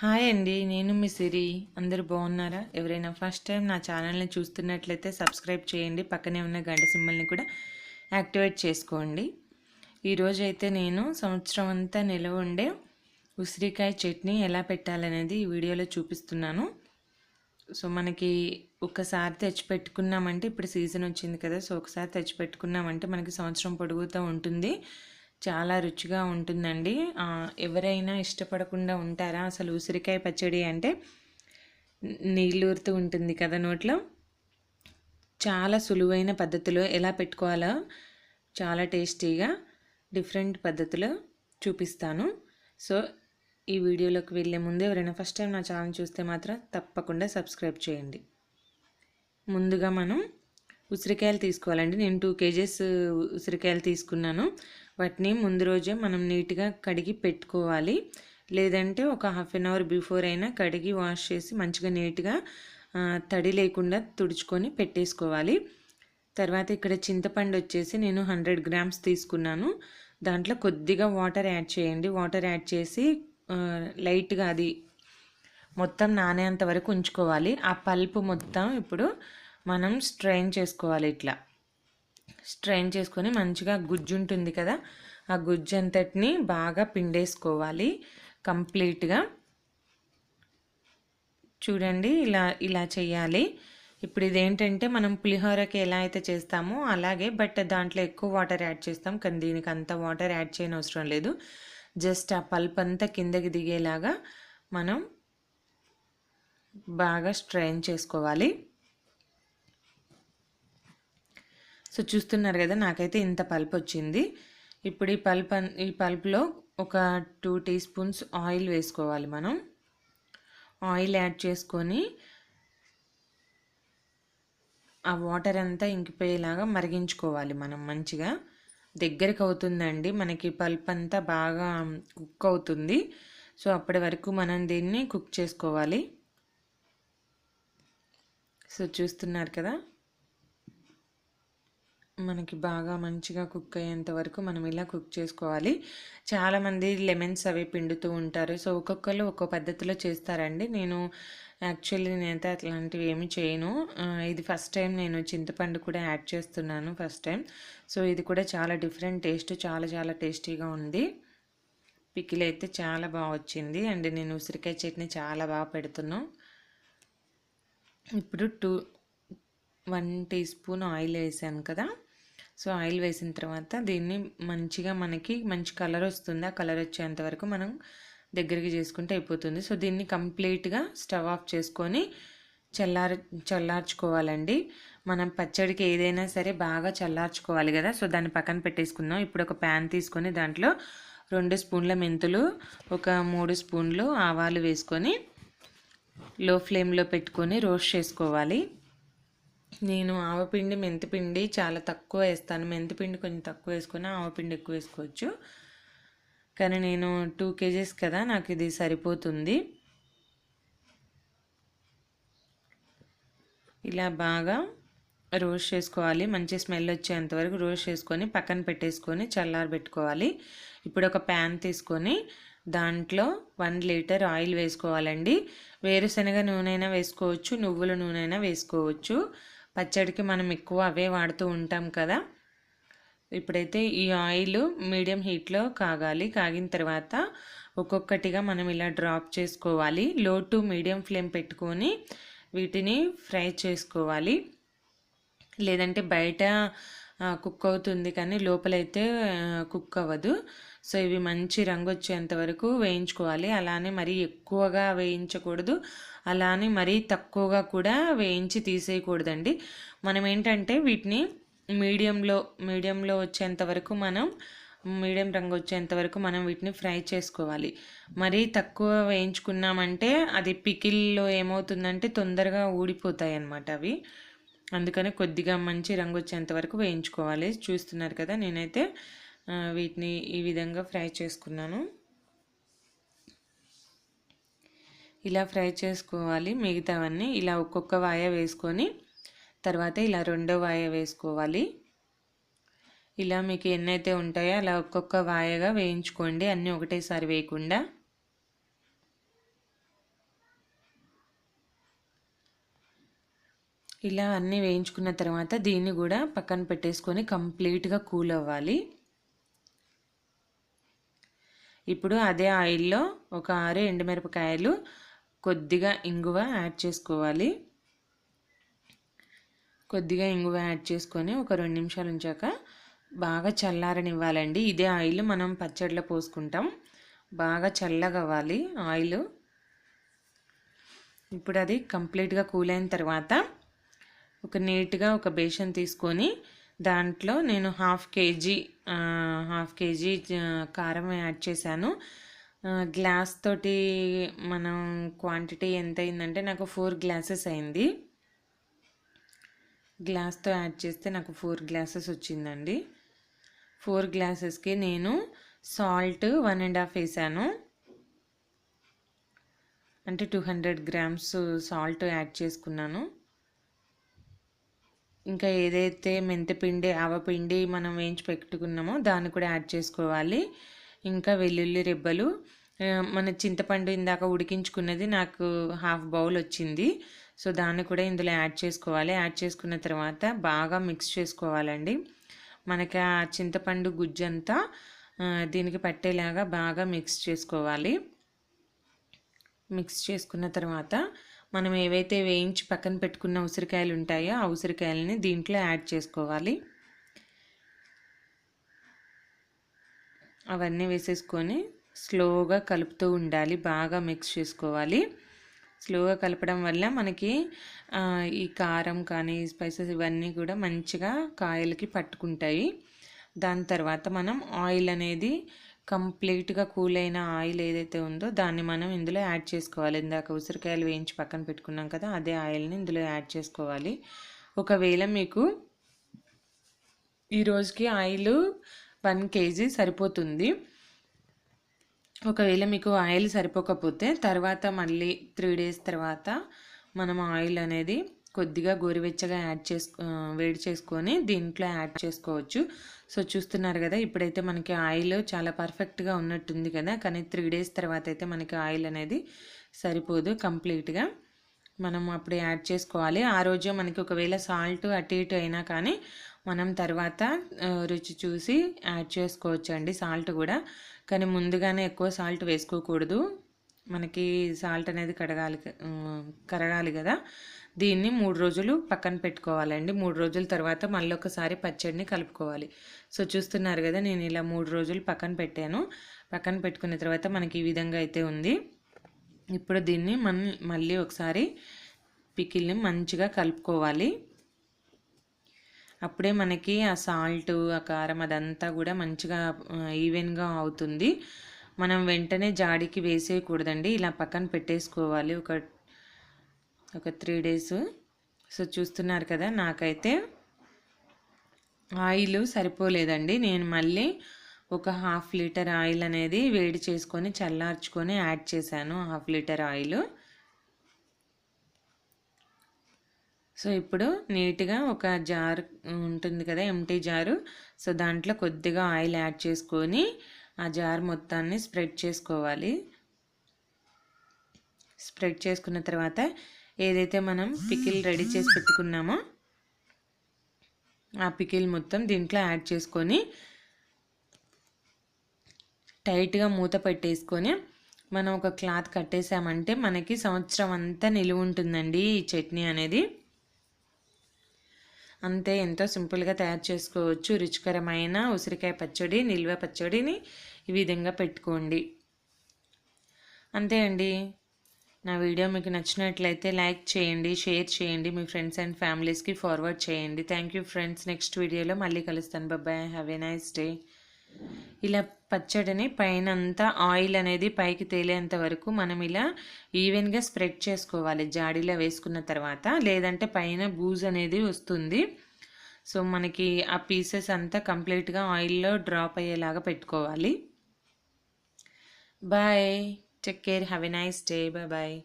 Hi అండి నేను మీ సిరి. అందరూ బాగున్నారా? ఎవరైనా ఫస్ట్ టైం నా ఛానల్ని చూస్తున్నట్లయితే సబ్స్క్రైబ్ చేయండి. పక్కనే ఉన్న గంట సింబల్ని కూడా యాక్టివేట్ చేసుకోండి. ఈరోజు అయితే నేను సంవత్సరం అంతా నిలవ ఉండే ఉసిరికాయ చట్నీ ఎలా పెట్టాలనేది ఈ వీడియోలో చూపిస్తున్నాను. సో మనకి ఒకసారి తెచ్చిపెట్టుకున్నామంటే ఇప్పుడు సీజన్ వచ్చింది కదా సో ఒకసారి తెచ్చిపెట్టుకున్నామంటే మనకి సంవత్సరం పొడుగుతూ ఉంటుంది. చాలా రుచిగా ఉంటుందండి. ఎవరైనా ఇష్టపడకుండా ఉంటారా? అసలు ఉసిరికాయ పచ్చడి అంటే నీళ్ళూరుతూ ఉంటుంది కదా నోట్లో? చాలా సులువైన పద్ధతిలో ఎలా పెట్టుకోవాలో చాలా టేస్టీగా డిఫరెంట్ పద్ధతిలో చూపిస్తాను. సో ఈ వీడియోలోకి వెళ్ళే ముందు ఎవరైనా ఫస్ట్ టైం నా ఛానల్ చూస్తే మాత్రం తప్పకుండా సబ్స్క్రైబ్ చేయండి. ముందుగా మనం ఉసిరికాయలు తీసుకోవాలండి. నేను టూ కేజెస్ ఉసిరికాయలు తీసుకున్నాను. వాటిని ముందు రోజే మనం నీట్గా కడిగి పెట్టుకోవాలి. లేదంటే ఒక హాఫ్ అన్ అవర్ బిఫోర్ అయినా కడిగి వాష్ చేసి మంచిగా నీట్గా తడి లేకుండా తుడుచుకొని పెట్టేసుకోవాలి. తర్వాత ఇక్కడ చింతపండు వచ్చేసి నేను హండ్రెడ్ గ్రామ్స్ తీసుకున్నాను. దాంట్లో కొద్దిగా వాటర్ యాడ్ చేయండి. వాటర్ యాడ్ చేసి లైట్గా అది మొత్తం నానేంత వరకు ఉంచుకోవాలి. ఆ పల్పు మొత్తం ఇప్పుడు మనం స్ట్రెయిన్ చేసుకోవాలి ఇట్లా. స్ట్రెయిన్ చేసుకొని మంచిగా గుజ్జు ఉంటుంది కదా ఆ గుజ్జు అంతటిని బాగా పిండేసుకోవాలి కంప్లీట్గా. చూడండి ఇలా ఇలా చేయాలి ఇప్పుడు ఇదేంటంటే మనం పులిహోరకి ఎలా అయితే చేస్తామో అలాగే బట్ దాంట్లో ఎక్కువ వాటర్ యాడ్ చేస్తాం కానీ దీనికి అంత వాటర్ యాడ్ చేయని అవసరం లేదు. జస్ట్ ఆ పల్ప్ అంతా కిందకి దిగేలాగా మనం బాగా స్ట్రెయిన్ చేసుకోవాలి. సో చూస్తున్నారు కదా నాకైతే ఇంత పల్ప్ వచ్చింది ఇప్పుడు ఈ పల్ప్ అన్- ఈ పల్ప్లో ఒక టూ టీ స్పూన్స్ ఆయిల్ వేసుకోవాలి మనం. ఆయిల్ యాడ్ చేసుకొని ఆ వాటర్ అంతా ఇంకిపోయేలాగా మరిగించుకోవాలి మనం మంచిగా. దగ్గరికి అవుతుందండి మనకి పల్ప్ అంతా బాగా కుక్ అవుతుంది. సో అప్పటి వరకు మనం దీన్ని కుక్ చేసుకోవాలి. సో చూస్తున్నారు కదా? మనకి బాగా మంచిగా కుక్ అయ్యేంత వరకు మనం ఇలా కుక్ చేసుకోవాలి. చాలామంది లెమన్స్ అవి పిండుతూ ఉంటారు. సో ఒక్కొక్కరు ఒక్కో పద్ధతిలో చేస్తారండి. నేను యాక్చువల్లీ నేనైతే అట్లాంటివి ఏమి చేయను. ఇది ఫస్ట్ టైం నేను చింతపండు కూడా యాడ్ చేస్తున్నాను ఫస్ట్ టైం. సో ఇది కూడా చాలా డిఫరెంట్ టేస్ట్ చాలా చాలా టేస్టీగా ఉంది. పికిల్ అయితే చాలా బాగా వచ్చింది. అండ్ నేను ఉసిరికాయ చట్నీ చాలా బాగా పెడుతున్నాను ఇప్పుడు two one teaspoon oil వేసాను కదా. సో ఆయిల్ వేసిన తర్వాత దీన్ని మంచిగా మనకి మంచి కలర్ వస్తుంది. ఆ కలర్ వచ్చేంత వరకు మనం దగ్గరికి చేసుకుంటే అయిపోతుంది. సో దీన్ని కంప్లీట్గా స్టవ్ ఆఫ్ చేసుకొని చల్లారి చల్లార్చుకోవాలండి. మనం పచ్చడికి ఏదైనా సరే బాగా చల్లార్చుకోవాలి కదా. సో దాన్ని పక్కన పెట్టేసుకుందాం. ఇప్పుడు ఒక ప్యాన్ తీసుకొని దాంట్లో రెండు స్పూన్ల మెంతులు ఒక మూడు స్పూన్లు ఆవాలు వేసుకొని లో ఫ్లేమ్లో పెట్టుకొని రోస్ట్ చేసుకోవాలి. నేను ఆవపిండి మెంతిపిండి చాలా తక్కువ వేస్తాను. మెంతిపిండి కొంచెం తక్కువ వేసుకొని ఆవపిండి ఎక్కువ వేసుకోవచ్చు. కానీ నేను టూ కేజీస్ కదా నాకు ఇది సరిపోతుంది. ఇలా బాగా రోస్ట్ చేసుకోవాలి. మంచి స్మెల్ వచ్చేంత వరకు రోస్ట్ చేసుకొని పక్కన పెట్టేసుకొని చల్లారబెట్టుకోవాలి ఇప్పుడు ఒక ప్యాన్ తీసుకొని దాంట్లో వన్ లీటర్ ఆయిల్ వేసుకోవాలండి. వేరుశనగ నూనె అయినా వేసుకోవచ్చు నువ్వుల నూనె అయినా వేసుకోవచ్చు. పచ్చడికి మనం ఎక్కువ అవే వాడుతూ ఉంటాం కదా. ఇప్పుడైతే ఈ ఆయిల్ మీడియం హీట్లో కాగాలి. కాగిన తర్వాత ఒక్కొక్కటిగా మనం ఇలా డ్రాప్ చేసుకోవాలి. లో టు మీడియం ఫ్లేమ్ పెట్టుకొని వీటిని ఫ్రై చేసుకోవాలి. లేదంటే బయట కుక్ అవుతుంది కానీ లోపలైతే కుక్ అవ్వదు. సో ఇవి మంచి రంగు వచ్చేంత వరకు వేయించుకోవాలి. అలానే మరీ ఎక్కువగా వేయించకూడదు. అలానే మరీ తక్కువగా కూడా వేయించి తీసేయకూడదండి. మనం ఏంటంటే వీటిని మీడియంలో మీడియంలో వచ్చేంత వరకు మనం మీడియం రంగు వచ్చేంత వరకు మనం వీటిని ఫ్రై చేసుకోవాలి. మరీ తక్కువ వేయించుకున్నామంటే అది పికిల్లో ఏమవుతుందంటే తొందరగా ఊడిపోతాయి అన్నమాట అవి. అందుకని కొద్దిగా మంచి రంగు వచ్చేంత వరకు వేయించుకోవాలి. చూస్తున్నారు కదా నేనైతే. వీటిని ఈ విధంగా ఫ్రై చేసుకున్నాను. ఇలా ఫ్రై చేసుకోవాలి మిగతావన్నీ. ఇలా ఒక్కొక్క వాయ వేసుకొని తర్వాత ఇలా రెండో వాయ వేసుకోవాలి. ఇలా మీకు ఎన్నైతే ఉంటాయో అలా ఒక్కొక్క వాయగా వేయించుకోండి. అన్నీ ఒకటేసారి వేయకుండా. ఇలా అన్నీ వేయించుకున్న తర్వాత దీన్ని కూడా పక్కన పెట్టేసుకొని కంప్లీట్గా కూల్ అవ్వాలి. ఇప్పుడు అదే ఆయిల్లో ఒక ఆరు ఎండుమిరపకాయలు కొద్దిగా ఇంగువ యాడ్ చేసుకోవాలి. కొద్దిగా ఇంగువ యాడ్ చేసుకొని ఒక రెండు నిమిషాలు ఉంచాక బాగా చల్లారనివ్వాలండి. ఇదే ఆయిల్ మనం పచ్చడిలో పోసుకుంటాం. బాగా చల్లగా అవ్వాలి ఆయిల్. ఇప్పుడు అది కంప్లీట్గా కూల్ అయిన తర్వాత ఒక నీట్గా ఒక బేషన్ తీసుకొని దాంట్లో నేను హాఫ్ కేజీ హాఫ్ కేజీ కారం యాడ్ చేశాను. గ్లాస్ తోటి మనం క్వాంటిటీ ఎంత అయిందంటే నాకు ఫోర్ గ్లాసెస్ అయింది. గ్లాస్తో యాడ్ చేస్తే నాకు ఫోర్ గ్లాసెస్ వచ్చిందండి. ఫోర్ గ్లాసెస్కి నేను సాల్ట్ వన్ అండ్ హాఫ్ వేసాను. అంటే two hundred grams salt add చేసుకున్నాను. ఇంకా ఏదైతే మెంతిపిండి ఆవపిండి మనం వేయించి పెట్టుకున్నామో దాన్ని కూడా యాడ్ చేసుకోవాలి. ఇంకా వెల్లుల్లి రెబ్బలు. మన చింతపండు ఇందాక ఉడికించుకున్నది నాకు హాఫ్ బౌల్ వచ్చింది. సో దాన్ని కూడా ఇందులో యాడ్ చేసుకోవాలి. యాడ్ చేసుకున్న తర్వాత బాగా మిక్స్ చేసుకోవాలండి. మనకి ఆ చింతపండు గుజ్జంతా దీనికి పట్టేలాగా బాగా మిక్స్ చేసుకోవాలి. మిక్స్ చేసుకున్న తర్వాత మనం ఏవైతే వేయించి పక్కన పెట్టుకున్న ఉసిరికాయలు ఉంటాయో ఆ ఉసిరికాయలని దీంట్లో యాడ్ చేసుకోవాలి. అవన్నీ వేసేసుకొని స్లోగా కలుపుతూ ఉండాలి. బాగా మిక్స్ చేసుకోవాలి. స్లోగా కలపడం వల్ల మనకి ఈ కారం కానీ స్పైసెస్ ఇవన్నీ కూడా మంచిగా కాయలకి పట్టుకుంటాయి. దాని తర్వాత మనం ఆయిల్ అనేది కంప్లీట్గా కూల్ అయిన ఆయిల్ ఏదైతే ఉందో దాన్ని మనం ఇందులో యాడ్ చేసుకోవాలి. ఇందాక ఉసిరికాయలు వేయించి పక్కన పెట్టుకున్నాం కదా అదే ఆయిల్ని ఇందులో యాడ్ చేసుకోవాలి. ఒకవేళ మీకు ఈరోజుకి ఆయిల్ వన్ కేజీ సరిపోతుంది. ఒకవేళ మీకు ఆయిల్ సరిపోకపోతే తర్వాత మళ్ళీ త్రీ డేస్ తర్వాత మనం ఆయిల్ అనేది కొద్దిగా గోరువెచ్చగా యాడ్ చేసుకో వేడి చేసుకొని దీంట్లో యాడ్ చేసుకోవచ్చు. సో చూస్తున్నారు కదా ఇప్పుడైతే మనకి ఆయిల్ చాలా పర్ఫెక్ట్గా ఉన్నట్టుంది కదా కానీ త్రీ డేస్ తర్వాత అయితే మనకి ఆయిల్ అనేది సరిపోదు కంప్లీట్గా. మనం అప్పుడు యాడ్ చేసుకోవాలి. ఆ రోజు మనకి ఒకవేళ సాల్ట్ అటు ఇటు అయినా కానీ మనం తర్వాత రుచి చూసి యాడ్ చేసుకోవచ్చు అండి సాల్ట్ కూడా. కానీ ముందుగానే ఎక్కువ సాల్ట్ వేసుకోకూడదు. మనకి సాల్ట్ అనేది కడగాలి కరగాలి కదా. దీన్ని మూడు రోజులు పక్కన పెట్టుకోవాలండి. మూడు రోజుల తర్వాత మళ్ళీ ఒకసారి పచ్చడిని కలుపుకోవాలి. సో చూస్తున్నారు కదా నేను ఇలా మూడు రోజులు పక్కన పెట్టాను. పక్కన పెట్టుకున్న తర్వాత మనకి ఈ విధంగా అయితే ఉంది. ఇప్పుడు దీన్ని మన మళ్ళీ ఒకసారి పికిల్ని మంచిగా కలుపుకోవాలి. అప్పుడే మనకి ఆ సాల్ట్ ఆ కారం అదంతా కూడా మంచిగా ఈవెన్గా అవుతుంది. మనం వెంటనే జాడికి వేసేయకూడదండి. ఇలా పక్కన పెట్టేసుకోవాలి. ఒక ఒక త్రీ డేస్. సో చూస్తున్నారు కదా నాకైతే ఆయిల్ సరిపోలేదండి. నేను మళ్ళీ ఒక హాఫ్ లీటర్ ఆయిల్ అనేది వేడి చేసుకొని చల్లార్చుకొని యాడ్ చేశాను హాఫ్ లీటర్ ఆయిల్. సో ఇప్పుడు నీట్గా ఒక జార్ ఉంటుంది కదా ఎంటీ జారు. సో దాంట్లో కొద్దిగా ఆయిల్ యాడ్ చేసుకొని ఆ జార్ మొత్తాన్ని స్ప్రెడ్ చేసుకోవాలి. స్ప్రెడ్ చేసుకున్న తర్వాత ఏదైతే మనం పికిల్ రెడీ చేసి పెట్టుకున్నామో ఆ పికిల్ మొత్తం దీంట్లో యాడ్ చేసుకొని టైట్గా మూత పెట్టేసుకొని మనం ఒక క్లాత్ కట్టేసామంటే మనకి సంవత్సరం అంతా నిలువ ఉంటుందండి ఈ చట్నీ అనేది. అంతే ఎంతో సింపుల్గా తయారు చేసుకోవచ్చు. రుచికరమైన ఉసిరికాయ పచ్చడి నిల్వ పచ్చడిని ఈ విధంగా పెట్టుకోండి. అంతే అండి. నా వీడియో మీకు నచ్చినట్లయితే లైక్ చేయండి షేర్ చేయండి మీ ఫ్రెండ్స్ అండ్ ఫ్యామిలీస్కి ఫార్వర్డ్ చేయండి. థ్యాంక్ యూ ఫ్రెండ్స్ నెక్స్ట్ వీడియోలో మళ్ళీ కలుస్తాను. బాబాయ్ హ్యావ్ ఎ నైస్ డే ఇలా పచ్చడిని పైన అంతా ఆయిల్ అనేది పైకి తేలేంత వరకు మనం ఇలా ఈవెన్గా స్ప్రెడ్ చేసుకోవాలి. జాడీలో వేసుకున్న తర్వాత లేదంటే పైన బూజ్ అనేది వస్తుంది. సో మనకి ఆ పీసెస్ అంతా కంప్లీట్గా ఆయిల్లో డ్రాప్ అయ్యేలాగా పెట్టుకోవాలి. Bye Take care. Have a nice day. Bye bye.